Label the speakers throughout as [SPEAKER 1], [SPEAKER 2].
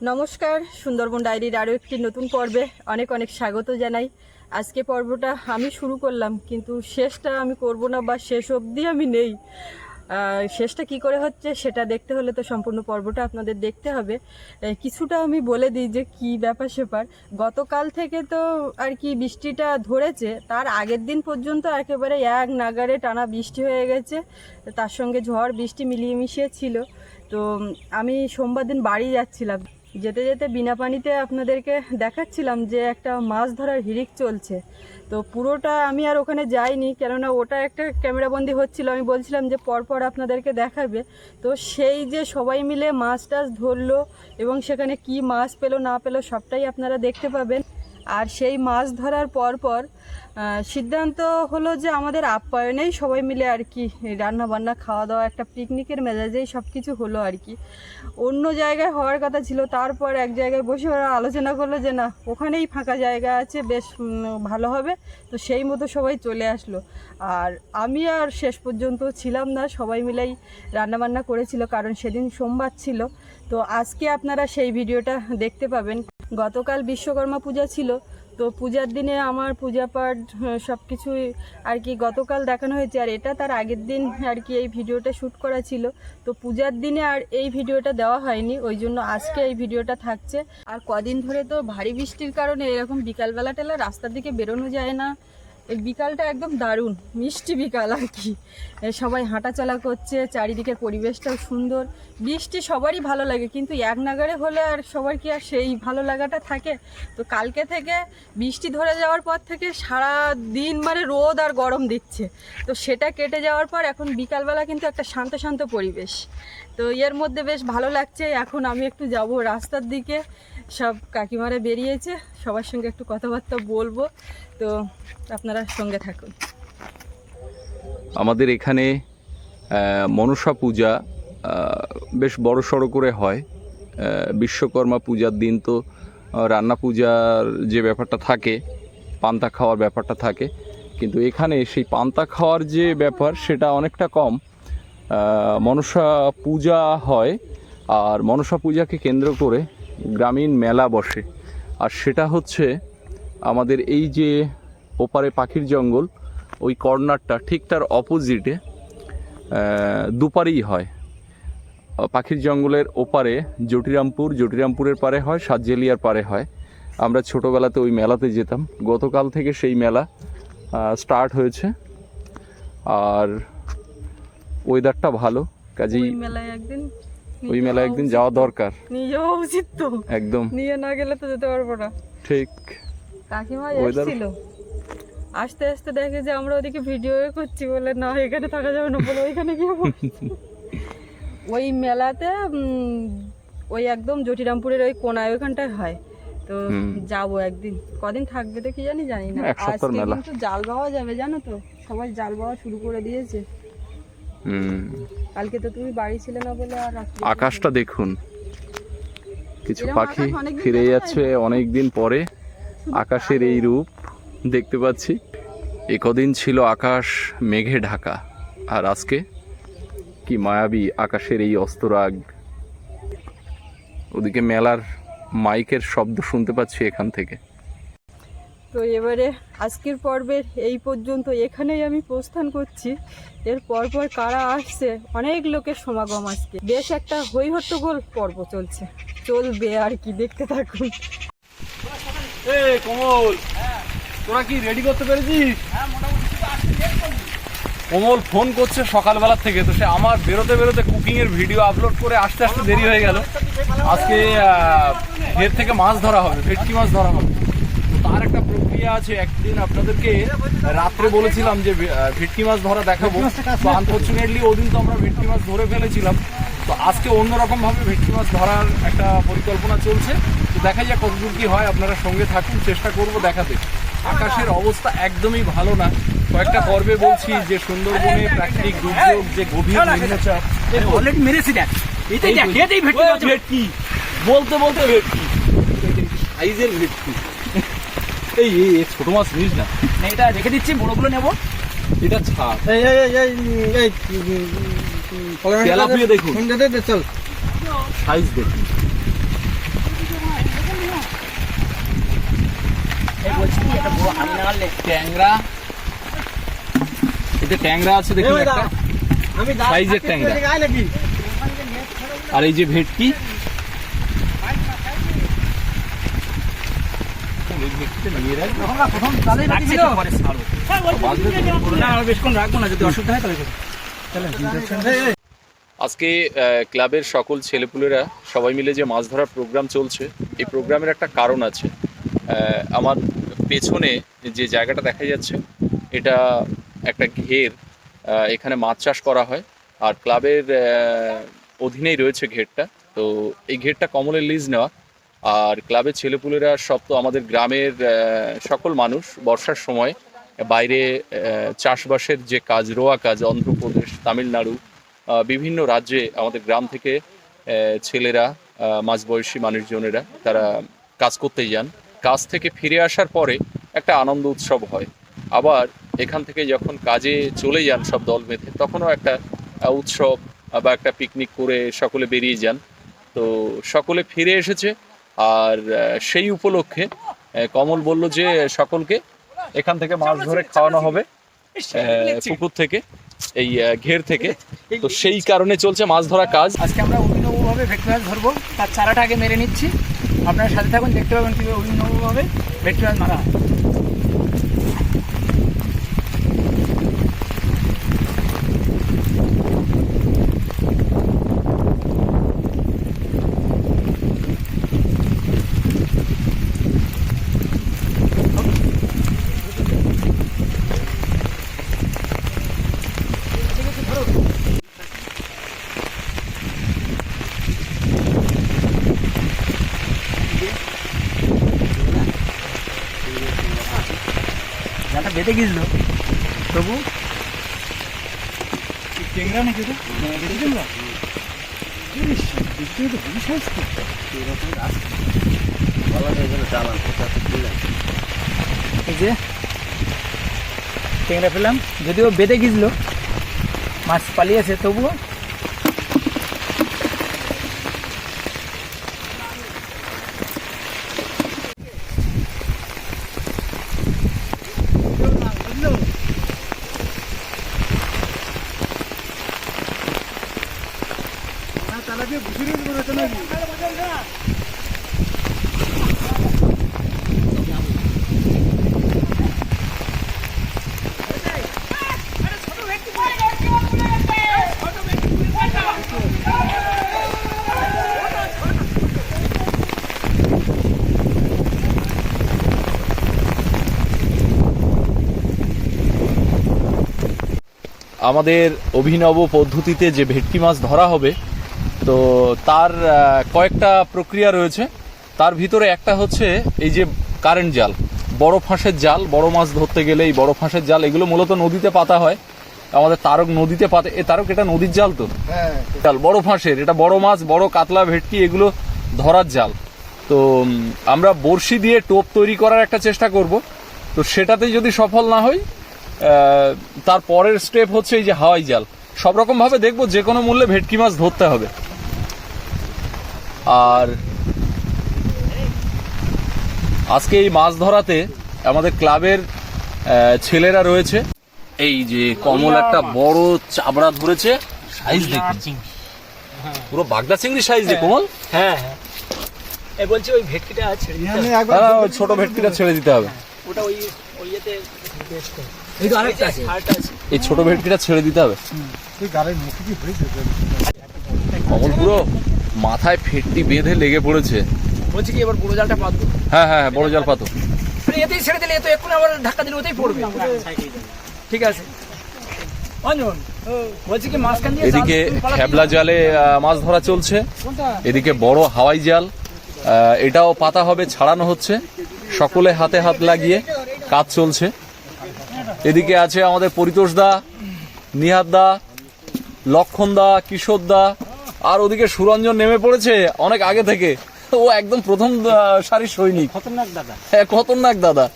[SPEAKER 1] নমস্কার, সুন্দরবন ডায়েরির আরও একটি নতুন পর্বে অনেক অনেক স্বাগত জানাই। আজকে পর্বটা আমি শুরু করলাম, কিন্তু শেষটা আমি করব না বা শেষ অবধি আমি নেই। শেষটা কি করে হচ্ছে সেটা দেখতে হলে তো সম্পূর্ণ পর্বটা আপনাদের দেখতে হবে। কিছুটা আমি বলে দিই যে কি ব্যাপার সেপার। গতকাল থেকে তো আর কি বৃষ্টিটা ধরেছে, তার আগের দিন পর্যন্ত একেবারে এক নাগারে টানা বৃষ্টি হয়ে গেছে, তার সঙ্গে ঝড় বৃষ্টি মিলিয়ে মিশিয়ে ছিল। তো, আমি সোমবার দিন বাড়ি যাচ্ছিলাম। যেতে যেতে বিনা পানিতে আপনাদেরকে দেখাচ্ছিলাম যে একটা মাছ ধরার হিরিক চলছে। তো পুরোটা আমি আর ওখানে যাইনি, কেননা ওটা একটা ক্যামেরাবন্দি হচ্ছিল। আমি বলছিলাম যে পরপর আপনাদেরকে দেখাবে। তো সেই যে সবাই মিলে মাছ টাছ ধরলো এবং সেখানে কি মাছ পেল না পেল সবটাই আপনারা দেখতে পাবেন। আর সেই মাছ ধরার পর পর সিদ্ধান্ত হলো যে আমাদের আপ্যায়নেই সবাই মিলে আর কি রান্না বান্না খাওয়া দাওয়া একটা পিকনিকের মেজাজেই সব কিছু হলো আর কি। অন্য জায়গায় হওয়ার কথা ছিল, তারপর এক জায়গায় বসে ওরা আলোচনা করল যে না, ওখানেই ফাঁকা জায়গা আছে, বেশ ভালো হবে। তো সেই মতো সবাই চলে আসলো। আর আমি আর শেষ পর্যন্ত ছিলাম না, সবাই মিলেই রান্নাবান্না করেছিল, কারণ সেদিন সোমবার ছিল। তো আজকে আপনারা সেই ভিডিওটা দেখতে পাবেন। গতকাল বিশ্বকর্মা পূজা ছিল, তো পূজার দিনে আমার পূজা পাঠ সব কিছুই আর কি গতকাল দেখানো হয়েছে। আর এটা তার আগের দিন আর কি এই ভিডিওটা শ্যুট করা ছিল। তো পূজার দিনে আর এই ভিডিওটা দেওয়া হয়নি, ওই জন্য আজকে এই ভিডিওটা থাকছে। আর কদিন ধরে তো ভারী বৃষ্টির কারণে এরকম বিকালবেলা টেলা রাস্তার দিকে বেরোনো যায় না। এই বিকালটা একদম দারুণ, মিষ্টি বিকাল আর কি। সবাই হাঁটাচলা করছে চারিদিকের পরিবেশটাও সুন্দর। বৃষ্টি সবারই ভালো লাগে, কিন্তু এক নাগারে হলে আর সবার কি আর সেই ভালো লাগাটা থাকে? তো কালকে থেকে বৃষ্টি ধরে যাওয়ার পর থেকে সারা দিন মানে রোদ আর গরম দিচ্ছে। তো সেটা কেটে যাওয়ার পর এখন বিকালবেলা কিন্তু একটা শান্ত শান্ত পরিবেশ। তো এর মধ্যে বেশ ভালো লাগছে, এখন আমি একটু যাব রাস্তার দিকে। সব কাকিমারা বেরিয়েছে, সবার সঙ্গে একটু কথাবার্তা বলব। তো আপনারা সঙ্গে থাকুন।
[SPEAKER 2] আমাদের এখানে মনসা পূজা বেশ বড় সড়ো করে হয়। বিশ্বকর্মা পূজার দিন তো রান্না পূজার যে ব্যাপারটা থাকে, পান্তা খাওয়ার ব্যাপারটা থাকে, কিন্তু এখানে সেই পান্তা খাওয়ার যে ব্যাপার সেটা অনেকটা কম। মনসা পূজা হয়, আর মনসা পূজাকে কেন্দ্র করে গ্রামীণ মেলা বসে। আর সেটা হচ্ছে আমাদের এই যে ওপারে পাখির জঙ্গল ওই কর্নারটা ঠিক তার অপোজিটে দুপারেই হয়। পাখির জঙ্গলের ওপারে জটিরামপুর জটিরামপুরের পারে হয় সাতজেলিয়ার পারে হয়। আমরা ছোটোবেলাতে ওই মেলাতে যেতাম। গতকাল থেকে সেই মেলা স্টার্ট হয়েছে। আর ওয়েদারটা ভালো কাজেই
[SPEAKER 1] ওই মেলায় একদিন
[SPEAKER 2] ওই মেলায়
[SPEAKER 1] যাওয়া
[SPEAKER 2] একদিন যাওয়া দরকার।
[SPEAKER 1] নিয়ে যাওয়া উচিত তো।
[SPEAKER 2] একদম।
[SPEAKER 1] নিয়ে না গেলে তো যেতে পারব না।
[SPEAKER 2] ঠিক।
[SPEAKER 1] কাকিমা এসেছিল। আস্তে আস্তে দেখে যে আমরা ওদিকে ভিডিও করছি বলে না এখানে থাকা যাবে না। বলে ওইখানে গিয়ে। ওই মেলাতে ওই একদম জটিরামপুরের ওই কোনায় ওইখানটায় হয়। তো। যাব একদিন। কদিন থাকবে তো কি জানি জানি না। আজকে কিন্তু জাল পাওয়া যাবে জানো তো? সবাই জাল পাওয়া শুরু করে দিয়েছে। কালকে তো তুমি বাড়ি ছিলে না বলে আর
[SPEAKER 2] আকাশটা দেখুন। কিছু পাখি ফিরে যাচ্ছে অনেক দিন পরে। আকাশের এই রূপ দেখতে পাচ্ছি। একদিন ছিল আকাশ মেঘে ঢাকা। আর আজকে কি মায়াবী আকাশের এই অস্তরাগ ওদিকে মেলার মাইকের শব্দ শুনতে পাচ্ছি এখান থেকে।
[SPEAKER 1] তো এবারে আজকের পর্বের এই পর্যন্ত এখানেই আমি প্রস্থান করছি। এর পরপর কারা আসছে, অনেক লোকের সমাগম আজকে। বেশ একটা হই হট্টগোল পর্ব চলছে। চলবে আর কি, দেখতে থাকুন।
[SPEAKER 3] কোমল। তোরা কি রেডি করতে কোমল ফোন করছে সকালবেলা থেকে, তো সে আমার বেরোতে বেরোতে কুকিং এর ভিডিও আপলোড করে আস্তে আস্তে দেরি হয়ে গেল। আজকে এর থেকে মাছ ধরা হবে, ভেটকি মাছ ধরা হবে। তার একটা প্রক্রিয়া আছে একদিন আপনাদেরকে রাত্রে বলেছিলাম যে ভেটকি মাছ ধরা দেখাবো। তো আনফর্চুনেটলি ওদিন তো আমরা ভেটকি মাছ ধরে ফেলেছিলাম। তো আজকে অন্যরকম ভাবে ভেটকি মাছ ধরার একটা পরিকল্পনা চলছে। তো দেখা যাক কতদূর কি হয় আপনারা সঙ্গে থাকুন চেষ্টা করব দেখাতে। আকাশের অবস্থা একদমই ভালো না। কয়েকটা পর্বে বলছি যে সুন্দরবনে প্রাকৃতিক দুর্যোগ যে গভীর নিম্নচাপ
[SPEAKER 4] অলরেডি মেরেছি দেখ। এটাই ভেটকি
[SPEAKER 3] বলতে বলতে ভেটকি। সাইজের ভেটকি। এই এই ছোট মাছ নিস না।
[SPEAKER 4] এটা রেখে দিচ্ছি বড়গুলো নেব।
[SPEAKER 3] এটা ছাপ দেখুন।
[SPEAKER 5] চল।
[SPEAKER 3] সাইজ দেখুন। ট্যাংরা এটা ট্যাংরা। আছে দেখুন সাইজের ট্যাংরা। আর এই যে ভেটকি।
[SPEAKER 4] না যদি
[SPEAKER 2] আজকে ক্লাবের সকল ছেলেপুলেরা সবাই মিলে যে মাছ ধরার প্রোগ্রাম চলছে, এই প্রোগ্রামের একটা কারণ আছে। আমার পেছনে যে জায়গাটা দেখা যাচ্ছে, এটা একটা ঘের এখানে মাছ চাষ করা হয়। আর ক্লাবের অধীনেই রয়েছে ঘেরটা। তো এই ঘেরটা কমলের লিজ নেওয়া। আর ক্লাবের ছেলেপুলেরা সব তো আমাদের গ্রামের সকল মানুষ বর্ষার সময় বাইরে চাষবাসের যে কাজ, রোয়া কাজ, অন্ধ্রপ্রদেশ, তামিলনাড়ু বিভিন্ন রাজ্যে আমাদের গ্রাম থেকে ছেলেরা মাঝবয়সী মানুষজনেরা তারা কাজ করতে যান। কাজ থেকে ফিরে আসার পরে একটা আনন্দ উৎসব হয়। আবার এখান থেকে যখন কাজে চলে যান সব দল বেঁধে, তখনও একটা উৎসব বা একটা পিকনিক করে সকলে বেরিয়ে যান। তো সকলে ফিরে এসেছে। আর সেই উপলক্ষে কমল বলল যে সকলকে এখান থেকে মাছ ধরে খাওয়ানো হবে আহ, পুকুর থেকে এই ঘের থেকে। তো সেই কারণে চলছে মাছ ধরা কাজ।
[SPEAKER 4] আজকে আমরা অভিনবভাবে ভেটকি মাছ ধরবো। তার চারাটা আগে মেরে নিচ্ছি। আপনার সাথে থাকুন দেখতে পাবেন কীভাবে অভিনবভাবে ভেটকি মাছ মারা হয়। গেছিল। তবু টেংরা নাকি বেঁধে টেংরা এই যে টেংরা পেলাম যদিও বেঁধে গেছিল মাছ পালিয়েছে তবুও
[SPEAKER 2] আমাদের অভিনব পদ্ধতিতে যে ভেটকি মাছ ধরা হবে তো তার কয়েকটা প্রক্রিয়া রয়েছে। তার ভিতরে একটা হচ্ছে এই যে কারেন্ট জাল বড় ফাঁসের জাল বড় মাছ ধরতে গেলে এই বড় ফাঁসের জাল এগুলো মূলত নদীতে পাতা হয়। আমাদের তারক নদীতে পাতে এ তারক এটা নদীর জাল তো? জাল বড় ফাঁসের এটা বড় মাছ বড় কাতলা ভেটকি এগুলো ধরার জাল। তো আমরা বড়শি দিয়ে টোপ তৈরি করার একটা চেষ্টা করব। তো সেটাতে যদি সফল না হই তার পরের স্টেপ হচ্ছে এই যে হাওয়াই জাল। সব রকম ভাবে দেখব যে কোনো মূল্যে ভেটকি মাছ ধরতে হবে। আর আজকে এই মাছ ধরাতে আমাদের ক্লাবের ছেলেরা রয়েছে। এই যে কমল একটা বড় চাবড়া ধরেছে সাইজ দেখুন। পুরো বাগদা চিংড়ি সাইজ দেখুন কমল?
[SPEAKER 4] হ্যাঁ হ্যাঁ। এ বলছি ওই ভেটকিটা ছেড়ে দিতে হবে।
[SPEAKER 2] হ্যাঁ, ছোট ভেটকিটা ছেড়ে দিতে হবে।
[SPEAKER 4] ওটা ওই ওই ইয়েতে এই তো আরেকটা আছে।
[SPEAKER 2] এই ছোট ভেটকিটা ছেড়ে দিতে হবে। কমল পুরো মাথায় ফেটটি বেঁধে লেগে পড়েছে।
[SPEAKER 4] বলছি কি এবার বড় জালটা পাতবো?
[SPEAKER 2] হ্যাঁ হ্যাঁ হ্যাঁ, বড় জাল পাতো।
[SPEAKER 4] এতেই ছেড়ে দিলে এ তো এক্ষুনি আবার ধাক্কা দিলে ওতেই পড়বে। ঠিক আছে। অঞ্জন
[SPEAKER 2] এদিকে খেবলা জালে মাছ ধরা চলছে। এদিকে বড় হাওয়াই জাল। এটাও পাতা হবে ছাড়ানো হচ্ছে। সকলে হাতে হাত লাগিয়ে কাজ চলছে। এদিকে আছে আমাদের পরিতোষ দা নিহাত দা লক্ষণ দা কিশোর দা আর ওদিকে সুরঞ্জন নেমে পড়েছে অনেক আগে থেকে। ও একদম প্রথম সারির সৈনিক।
[SPEAKER 4] খতরনাক দাদা।
[SPEAKER 2] হ্যাঁ খতরনাক দাদা।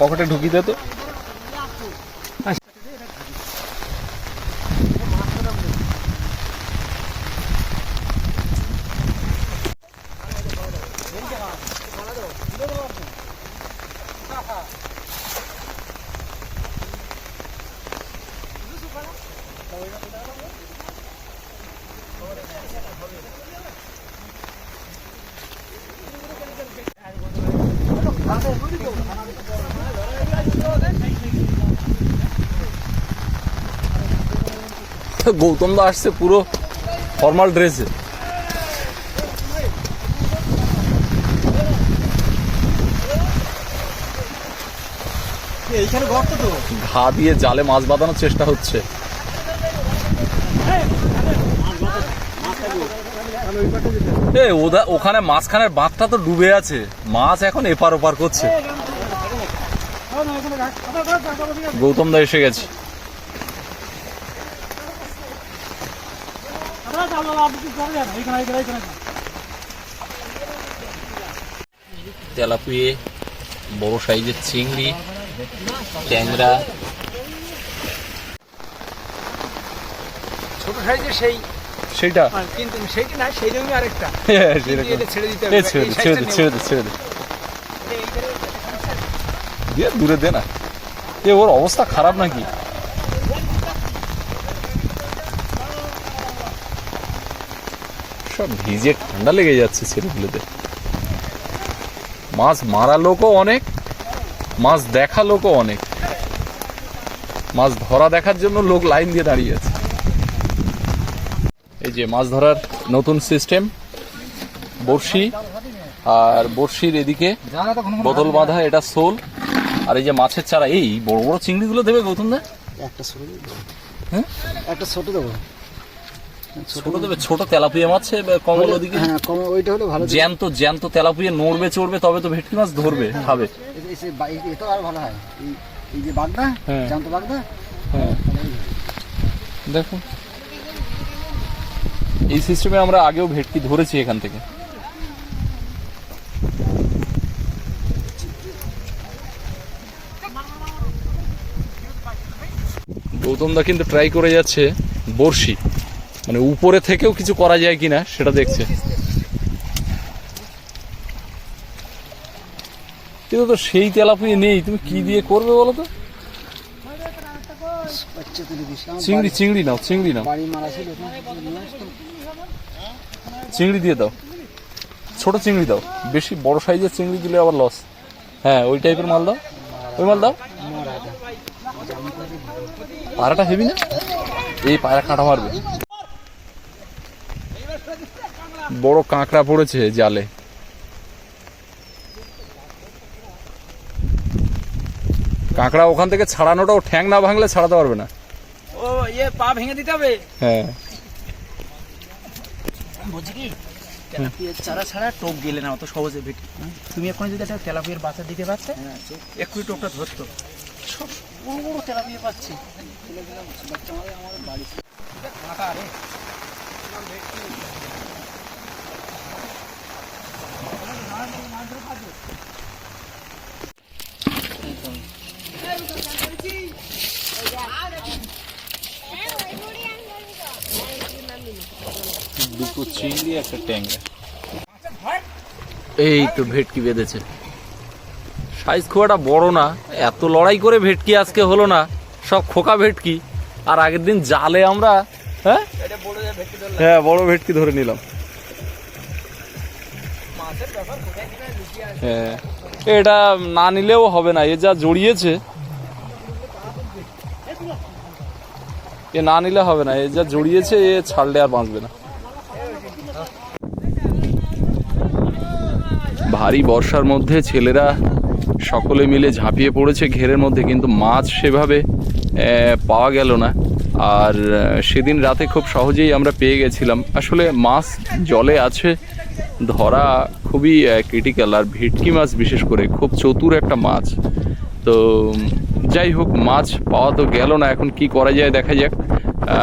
[SPEAKER 2] পকেটে ঢুকিয়ে দে তো। গৌতম দা আসছে পুরো ফর্মাল ড্রেসে ঘা দিয়ে জালে মাছ বাঁধানোর চেষ্টা হচ্ছে। ওখানে মাঝখানের বাঁধটা তো ডুবে আছে। মাছ এখন এপার ওপার করছে। গৌতম দা এসে গেছে। তেলাপুয়ে বড় সাইজের চিংড়ি ট্যাংরা।
[SPEAKER 4] ছোট সাইজের সেই
[SPEAKER 2] সেটা
[SPEAKER 4] কিন্তু সেইটা না সেই আরেকটা।
[SPEAKER 2] হ্যাঁ,
[SPEAKER 4] কিন্তু
[SPEAKER 2] সেরকম।
[SPEAKER 4] এটা ছেড়ে দিতে হবে
[SPEAKER 2] ছেড়ে দে, ছেড়ে দে, ছেড়ে দে, ছেড়ে দে। দিয়ে দূরে দে না। এ ওর অবস্থা খারাপ নাকি? সব ভিজে ঠান্ডা লেগে যাচ্ছে ছেলেগুলোতে মাছ মারা লোকও অনেক মাছ দেখা লোকও অনেক। মাছ ধরা দেখার জন্য লোক লাইন দিয়ে দাঁড়িয়ে আছে। এই যে মাছ ধরার নতুন সিস্টেম বড়শি আর বড়শির এদিকে বোতল বাঁধা এটা সোল আর এই যে মাছের চারা এই বড় বড় চিংড়িগুলো দেবে গৌতম দা?
[SPEAKER 4] একটা ছোট দেবো
[SPEAKER 2] হ্যাঁ?
[SPEAKER 4] একটা ছোট দেবো।
[SPEAKER 2] ছোট দেবে ছোট তেলাপুয়া মাছ কমল ওদিকে।
[SPEAKER 4] হ্যাঁ ওইটা হলে ভালো
[SPEAKER 2] জ্যান্ত জ্যান্ত তেলাপুয়া নড়বে চড়বে তবে তো ভেটকি মাছ ধরবে খাবে।
[SPEAKER 4] এটা আর ভালো হয়। এই এই যে বাগদা
[SPEAKER 2] হ্যাঁ।
[SPEAKER 4] বাগদা
[SPEAKER 2] হ্যাঁ। দেখো। এই সিস্টেমে আমরা আগেও ভেটকি ধরেছি এখান থেকে। গৌতম দা কিন্তু ট্রাই করে যাচ্ছে বড়শি। মানে উপরে থেকেও কিছু করা যায় কিনা সেটা দেখছে। কিন্তু তো সেই তেলাপুয়ে নেই, তুমি কি দিয়ে করবে বলো তো? চিংড়ি চিংড়ি নাও চিংড়ি নাও। চিংড়ি দিয়ে দাও। ছোট চিংড়ি দাও। বেশি বড় সাইজের চিংড়ি দিলে আবার লস হ্যাঁ ওই টাইপের মাল দাও। ওই মাল দাও। পায়রাটা হেবি না? এই পায়রা কাঁটা মারবে। বড় কাঁকড়া পড়েছে জালে। কাঁকড়া ওখান থেকে ছাড়ানোটাও ঠ্যাং না ভাঙলে ছাড়াতে পারবে না।
[SPEAKER 4] ও ইয়ে পা ভেঙে দিতে হবে?
[SPEAKER 2] হ্যাঁ।
[SPEAKER 4] বলছি কি তেলাপিয়ার চারা ছাড়া টোপ গেলে না অত সহজে ভেটে। তুমি এখন যদি একটা তেলাপিয়ার বাচ্চা দিতে পারছে এক্ষুনি টোপটা ধরতো। সব বড় বড় তেলাপিয়া পাচ্ছি।
[SPEAKER 2] দুটো চিংড়ি একটা ট্যাংরা। এই তো ভেটকি বেঁধেছে। সাইজ খুব একটা বড় না এত লড়াই করে ভেটকি আজকে হলো না সব খোকা ভেটকি। আর আগের দিন জালে আমরা হ্যাঁ? হ্যাঁ বড় ভেটকি ধরে নিলাম। হ্যাঁ। এটা না নিলেও হবে না, এ যা জড়িয়েছে। এ না নিলে হবে না, এ যা জড়িয়েছে, এ ছাড়লে আর বাঁচবে না। ভারী বর্ষার মধ্যে ছেলেরা সকলে মিলে ঝাঁপিয়ে পড়েছে ঘেরের মধ্যে, কিন্তু মাছ সেভাবে পাওয়া গেল না। আর সেদিন রাতে খুব সহজেই আমরা পেয়ে গেছিলাম। আসলে মাছ জলে আছে ধরা খুবই ক্রিটিক্যাল আর ভেটকি মাছ বিশেষ করে খুব চতুর একটা মাছ। তো যাই হোক, মাছ পাওয়া তো গেল না, এখন কি করা যায় দেখা যাক।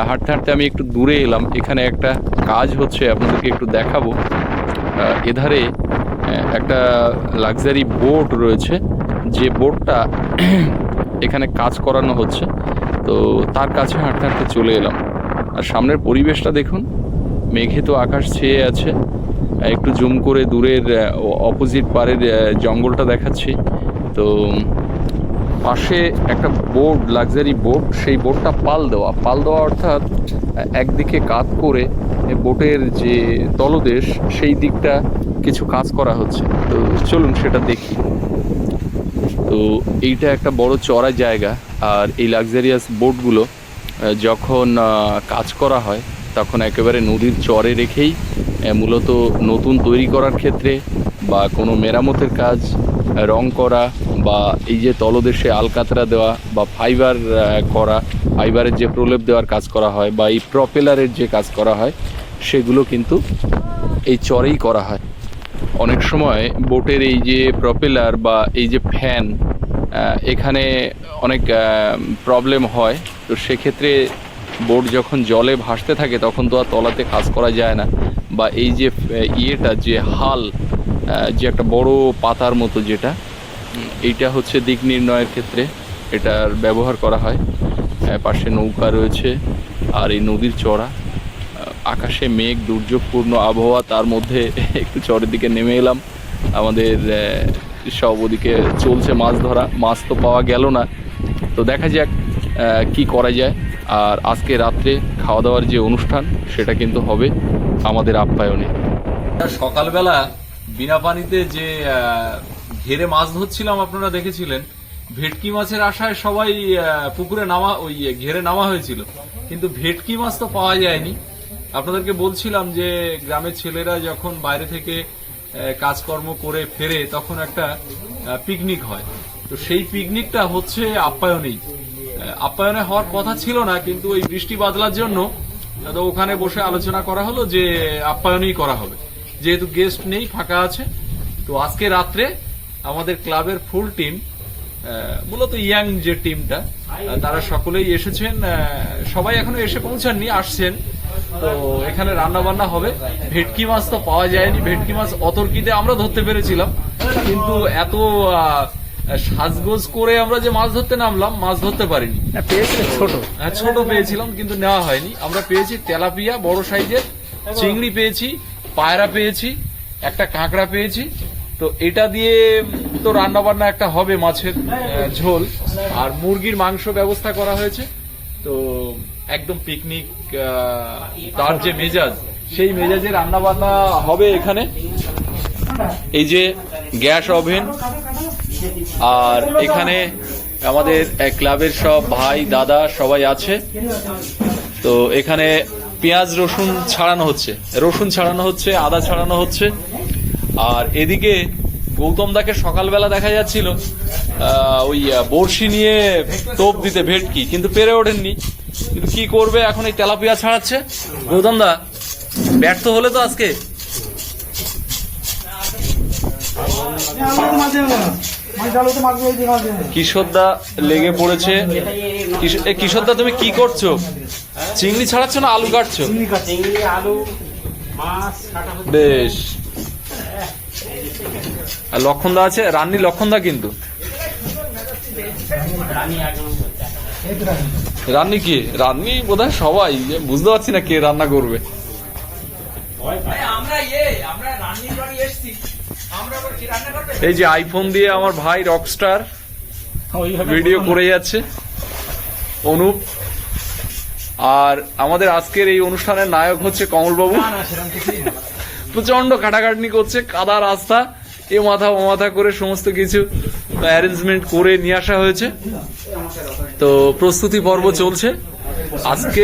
[SPEAKER 2] হাঁটতে হাঁটতে আমি একটু দূরে এলাম, এখানে একটা কাজ হচ্ছে, আপনাদেরকে একটু দেখাবো। এধারে একটা লাক্সারি বোট রয়েছে, যে বোটটা এখানে কাজ করানো হচ্ছে। তো, তার কাছে হাঁটতে হাঁটতে চলে এলাম। আর সামনের পরিবেশটা দেখুন, মেঘে তো আকাশ ছেয়ে আছে। একটু জুম করে দূরের অপোজিট পারের জঙ্গলটা দেখাচ্ছি। তো, পাশে একটা বোর্ড লাক্সারি বোট সেই বোটটা পাল দেওয়া। পাল দেওয়া অর্থাৎ একদিকে কাত করে বোটের যে তলদেশ, সেই দিকটা কিছু কাজ করা হচ্ছে। তো চলুন সেটা দেখি। তো এইটা একটা বড় চড়া জায়গা। আর এই লাক্সারিয়াস বোটগুলো
[SPEAKER 6] যখন কাজ করা হয় তখন একেবারে নদীর চরে রেখেই মূলত নতুন তৈরি করার ক্ষেত্রে বা কোনো মেরামতের কাজ, রং করা বা এই যে তলদেশে আলকাতরা দেওয়া বা ফাইবার করা, ফাইবারের যে প্রলেপ দেওয়ার কাজ করা হয় বা এই প্রপেলারের যে কাজ করা হয়, সেগুলো কিন্তু এই চরেই করা হয়। অনেক সময় বোটের এই যে প্রপেলার বা এই যে ফ্যান এখানে অনেক প্রবলেম হয়। তো সেক্ষেত্রে বোট যখন জলে ভাসতে থাকে, তখন তো আর তলাতে কাজ করা যায় না। বা এই যে ইয়েটা, যে হাল যে একটা বড় পাতার মতো যেটা, এইটা হচ্ছে দিক নির্ণয়ের ক্ষেত্রে এটার ব্যবহার করা হয়। পাশে নৌকা রয়েছে আর এই নদীর চড়া। আকাশে মেঘ, দুর্যোগপূর্ণ আবহাওয়া, তার মধ্যে একটু চরের দিকে নেমে এলাম। আমাদের সব ওদিকে চলছে মাছ ধরা, মাছ তো পাওয়া গেল না। তো দেখা যাক কি করা যায়। আর আজকে রাত্রে খাওয়া দাওয়ার যে অনুষ্ঠান, সেটা কিন্তু হবে আমাদের আপ্যায়নে।
[SPEAKER 2] সকালবেলা বিনা পানিতে যে ঘেরে মাছ ধরছিলাম আপনারা দেখেছিলেন, ভেটকি মাছের আশায় সবাই পুকুরে নামা, ওই ঘেরে নামা হয়েছিল। কিন্তু ভেটকি মাছ তো পাওয়া যায়নি। আপনাদেরকে বলছিলাম যে, গ্রামের ছেলেরা যখন বাইরে থেকে কাজকর্ম করে ফেরে, তখন একটা পিকনিক হয়। তো সেই পিকনিকটা হচ্ছে আপ্যায়নেই। আপ্যায়নে হওয়ার কথা ছিল না, কিন্তু ওই বৃষ্টি বাদলার জন্য ওখানে বসে আলোচনা করা হলো যে আপ্যায়নই করা হবে। যেহেতু গেস্ট নেই, ফাঁকা আছে, তো আজকে রাত্রে আমাদের ক্লাবের ফুল টিম মূলত ইয়াং যে টিমটা তারা সকলেই এসেছেন সবাই এখনও এসে পৌঁছাননি, আসছেন। তো এখানে রান্না বান্না হবে। ভেটকি মাছ তো পাওয়া যায়নি। ভেটকি মাছ অতর্কিতে আমরা ধরতে পেরেছিলাম। কিন্তু এত সাজগোজ করে আমরা যে মাছ ধরতে নামলাম মাছ ধরতে পারিনি।
[SPEAKER 4] ছোট।
[SPEAKER 2] হ্যাঁ ছোট পেয়েছিলাম কিন্তু নেওয়া হয়নি। আমরা পেয়েছি তেলাপিয়া বড় সাইজের। চিংড়ি পেয়েছি পায়রা পেয়েছি একটা কাঁকড়া পেয়েছি। তো এটা দিয়ে তো রান্না বান্না একটা হবে মাছের ঝোল। আর মুরগির মাংস ব্যবস্থা করা হয়েছে। তো একদম পিকনিক তার যে মেজাজ সেই মেজাজে রান্না বান্না হবে এখানে। এই যে গ্যাস ওভেন আর এখানে আমাদের ক্লাবের সব ভাই, দাদা সবাই আছে। তো এখানে পেঁয়াজ, রসুন ছাড়ানো হচ্ছে। রসুন ছাড়ানো হচ্ছে, আদা ছাড়ানো হচ্ছে। আর এদিকে গৌতম দাকে সকালবেলা দেখা যাচ্ছিল ওই বড়শি নিয়ে টোপ দিতে ভেটকি, কিন্তু পেরে ওঠেননি। কিন্তু কি করবে, এখন এই তেলাপিয়া ছাড়াচ্ছে। গৌতম দা, ব্যর্থ হলে তো আজকে? কিশোরদা লেগে পড়েছে। কিশোরদা তুমি কি করছ? চিংড়ি ছাড়াচ্ছ না আলু কাটছো? বেশ। আর লক্ষণদা আছে? রান্নি লক্ষণদা কিন্তু। রান্নি কি? রান্নি বোধহয় সবাই। বুঝতে পারছি না কে রান্না করবে। এই যে আইফোন দিয়ে আমার ভাই রকস্টার ভিডিও করে যাচ্ছে। অনুপ আর আমাদের আজকের এই অনুষ্ঠানের নায়ক হচ্ছে কমলবাবু। প্রচণ্ড কাটাকাটনি করছে কাদা রাস্তা এ মাথা ও মাথা করে সমস্ত কিছু অ্যারেঞ্জমেন্ট করে নিয়ে আসা হয়েছে। তো প্রস্তুতি পর্ব চলছে। আজকে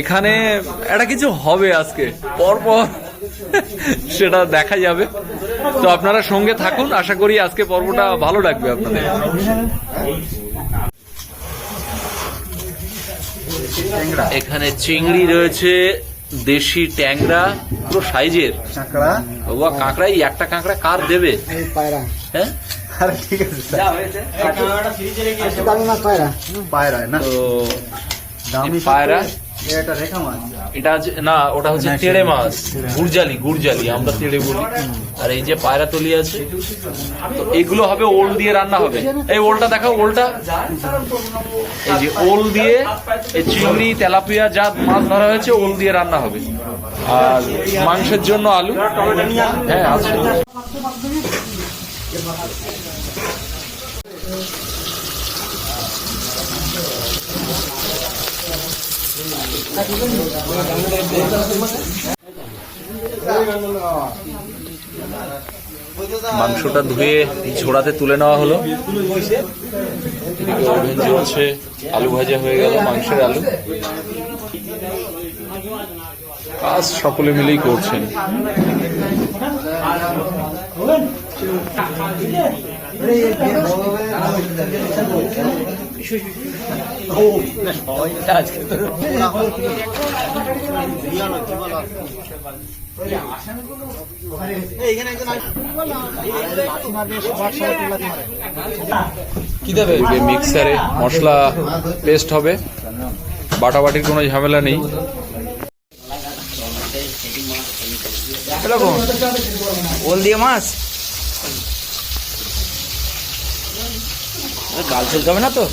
[SPEAKER 2] এখানে একটা কিছু হবে আজকে। পরপর সেটা দেখা যাবে। তো আপনারা সঙ্গে থাকুন আশা করি আজকে পর্বটা ভালো লাগবে আপনাদের। এখানে চিংড়ি রয়েছে দেশি ট্যাংরা পুরো সাইজের।
[SPEAKER 3] কাঁকড়া।
[SPEAKER 2] বাবা কাঁকড়া এই একটা কাঁকড়া কার দেবে? হ্যাঁ?
[SPEAKER 3] ঠিক আছে। দামি মাছ পায়রা? এটা রেখা মাছ?
[SPEAKER 2] এটা না ওটা হচ্ছে তেড়ে মাছ। গুড়জালি গুড়জালি আমরা তেড়ে বলি। আর এই যে পায়রা তলি আছে তো এগুলো হবে ওল দিয়ে রান্না হবে। এই ওলটা দেখো ওলটা। এই যে ওল দিয়ে এই চিংড়ি তেলাপিয়া যা মাছ ধরা হয়েছে ওল দিয়ে রান্না হবে। আর মাংসের জন্য আলু। হ্যাঁ আছে। মাংসটা ধুয়ে ঝোড়াতে তুলে নেওয়া হলো।
[SPEAKER 3] জ্বলছে আলু ভাজা হয়ে গেল, মাংসের আলু। কাজ সকলে মিলেই করছেন। এদিকে মিক্সারে মশলা পেস্ট হবে। বাটাবাটির কোনো ঝামেলা নেই।
[SPEAKER 7] এরকম। ওল দিয়ে মাছ? আরে গাল চলতে হবে না তো?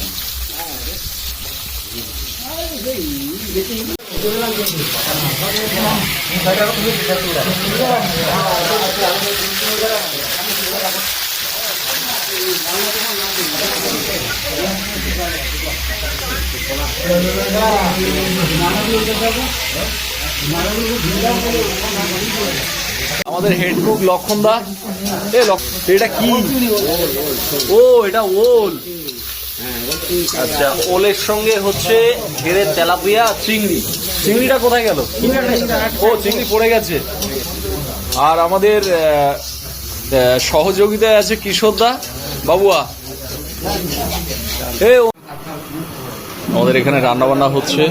[SPEAKER 2] আমাদের হেড কুক লক্ষণ দা। এ এটা কি? ও এটা ওল। আচ্ছা ওলের সঙ্গে হচ্ছে ঘেরের তেলাপিয়া, চিংড়ি। চিংড়িটা কোথায় গেল? ও, চিংড়ি পড়ে গেছে। আর আমাদের সহযোগিতায় আছে কিশোর দা বাবুয়া আমাদের এখানে রান্না বান্না হচ্ছে।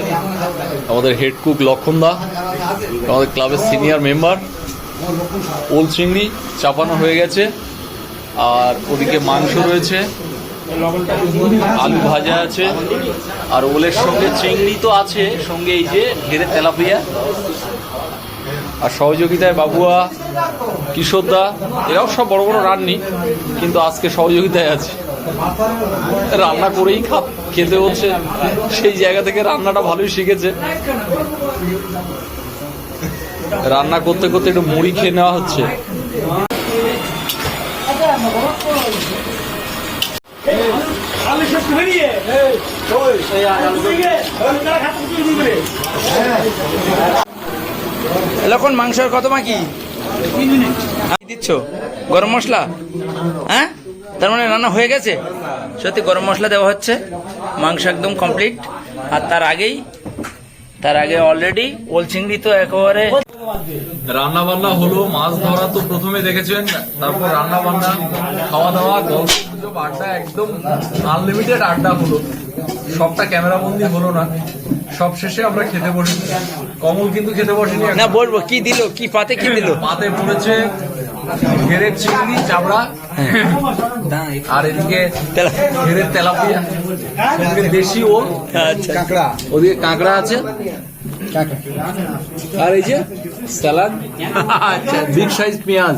[SPEAKER 2] আমাদের হেড কুক লক্ষণ দা। আমাদের ক্লাবের সিনিয়র মেম্বার। ওল চিংড়ি চাপানো হয়ে গেছে। আর ওদিকে মাংস রয়েছে। আলু ভাজা আছে, আর ওলের সঙ্গে চিংড়ি তো আছে, সঙ্গে এই যে ঘেরে তেলাপিয়া। আর সহযোগিতায় বাবুয়া, কিশোরদা, এরাও সব বড় বড় রান্নি কিন্তু আজকে সহযোগিতায় আছে। রান্না করেই খা খেতে হচ্ছে। সেই জায়গা থেকে রান্নাটা ভালোই শিখেছে। রান্না করতে করতে একটু মুড়ি খেয়ে নেওয়া হচ্ছে।
[SPEAKER 7] এরকম মাংসের কত মাকি দিচ্ছ? গরম মশলা? হ্যাঁ? তার মানে রান্না হয়ে গেছে? সত্যি গরম মশলা দেওয়া হচ্ছে। মাংস একদম কমপ্লিট আর তার আগেই তার আগে অলরেডি ওল চিংড়ি তো একেবারে
[SPEAKER 2] রান্না বান্না হলো মাছ ধরা তো প্রথমে দেখেছেন তারপর রান্না বান্না খাওয়া দাওয়া গল্প। গুজব আড্ডা একদম আনলিমিটেড আড্ডা হলো। সবটা ক্যামেরা বন্দি হলো না। সব শেষে আমরা খেতে বসি। কমল কিন্তু খেতে বসেনি
[SPEAKER 7] না বলব কি দিল কি পাতে কি দিল?
[SPEAKER 2] পাতে পড়েছে ঘেরের চিংড়ি চাবড়া। আর এদিকে
[SPEAKER 7] তেলা-
[SPEAKER 2] ঘেরের তেলাপিয়া। দেশি ওল
[SPEAKER 7] আচ্ছা।
[SPEAKER 2] ওদিকে কাঁকড়া আছে। আর এই যে স্যালাড। আচ্ছা। বিগ সাইজ পেঁয়াজ।